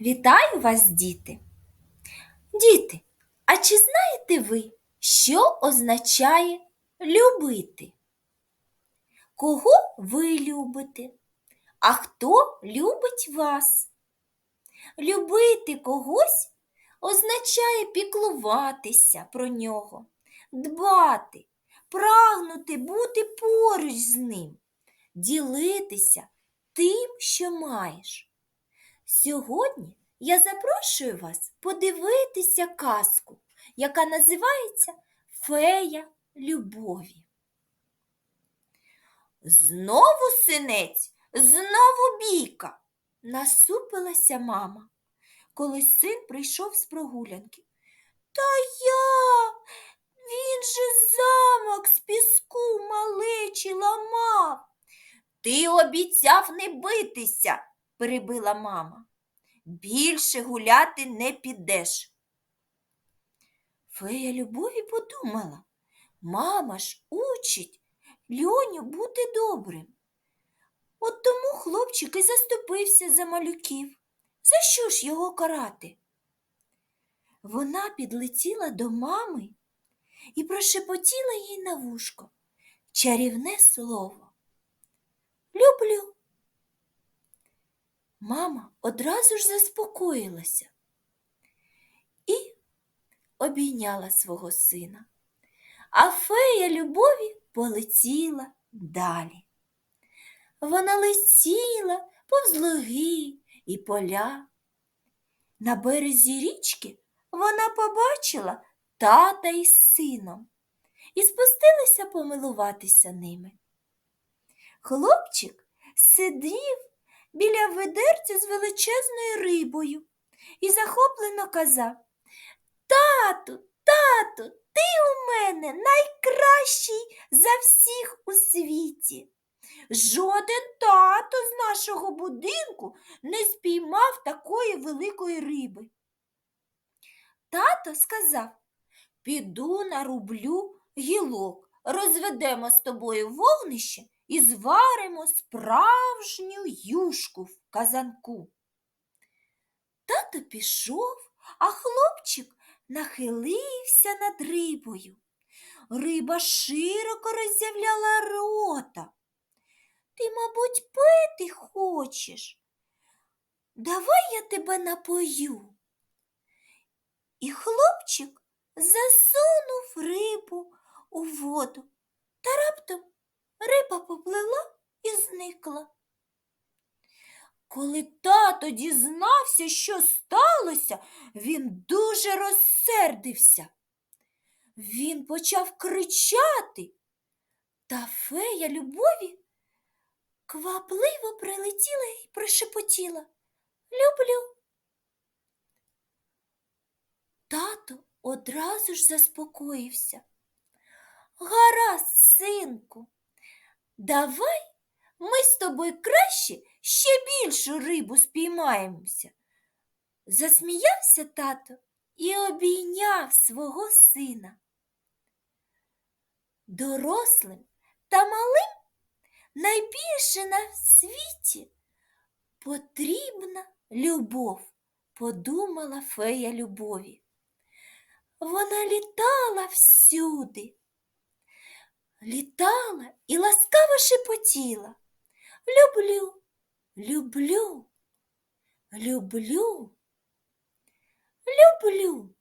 Вітаю вас, діти! Діти, а чи знаєте ви, що означає любити? Кого ви любите? А хто любить вас? Любити когось означає піклуватися про нього, дбати, прагнути бути поруч з ним, ділитися тим, що маєш. Сьогодні я запрошую вас подивитися казку, яка називається Фея любові. Знову синець, знову бійка, насупилася мама, коли син прийшов з прогулянки. Та я, він же замок з піску малечі ламав. Ти обіцяв не битися, перебила мама. Більше гуляти не підеш. Фея любові подумала, мама ж учить льоню бути добрим. От тому хлопчик і заступився за малюків. За що ж його карати? Вона підлетіла до мами і прошепотіла їй на вушко чарівне слово. Люблю. Мама одразу ж заспокоїлася і обійняла свого сина, а фея любові полетіла далі. Вона летіла повз луги і поля. На березі річки вона побачила тата із сином і спустилася помилуватися ними. Хлопчик сидів біля ведерця з величезною рибою і захоплено казав Тату, тату, ти у мене найкращий за всіх у світі. Жоден тато з нашого будинку не спіймав такої великої риби. Тато сказав Піду нарублю гілок, розведемо з тобою вогнище і зваримо справжню юшку в казанку. Тато пішов, а хлопчик нахилився над рибою. Риба широко роззявляла рота. Ти, мабуть, пити хочеш. Давай я тебе напою. І хлопчик засунув рибу у воду та раптом риба поплила і зникла. Коли тато дізнався, що сталося, він дуже розсердився. Він почав кричати, та фея любові квапливо прилетіла і прошепотіла Люблю. Тато одразу ж заспокоївся. Гаразд, синку, давай ми з тобою краще ще більшу рибу спіймаємося. Засміявся тато і обійняв свого сина. Дорослим та малим найбільше на світі потрібна любов, подумала фея любові. Вона літала всюди, літала і ласкаво шепотіла. Люблю, люблю, люблю, люблю,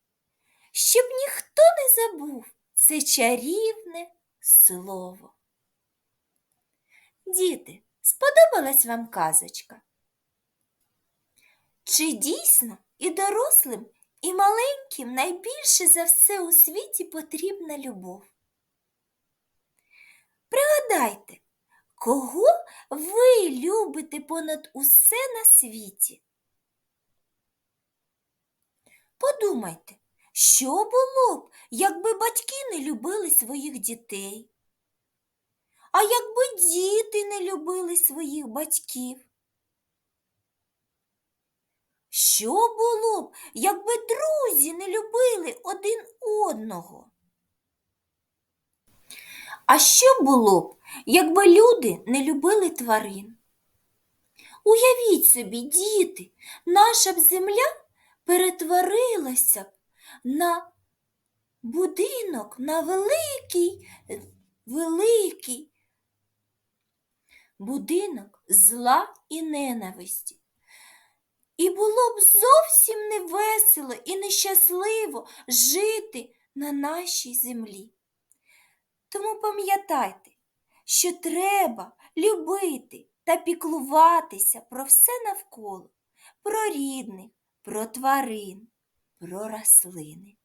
щоб ніхто не забув це чарівне слово. Діти, сподобалась вам казочка? Чи дійсно і дорослим, і маленьким найбільше за все у світі потрібна любов? Пригадайте, кого ви любите понад усе на світі? Подумайте, що було б, якби батьки не любили своїх дітей? А якби діти не любили своїх батьків? Що було б, якби друзі не любили один одного? А що було б, якби люди не любили тварин? Уявіть собі, діти, наша б земля перетворилася б на будинок, на великий, великий будинок зла і ненависті. І було б зовсім не весело і нещасливо жити на нашій землі. Тому пам'ятайте, що треба любити та піклуватися про все навколо, про рідних, про тварин, про рослини.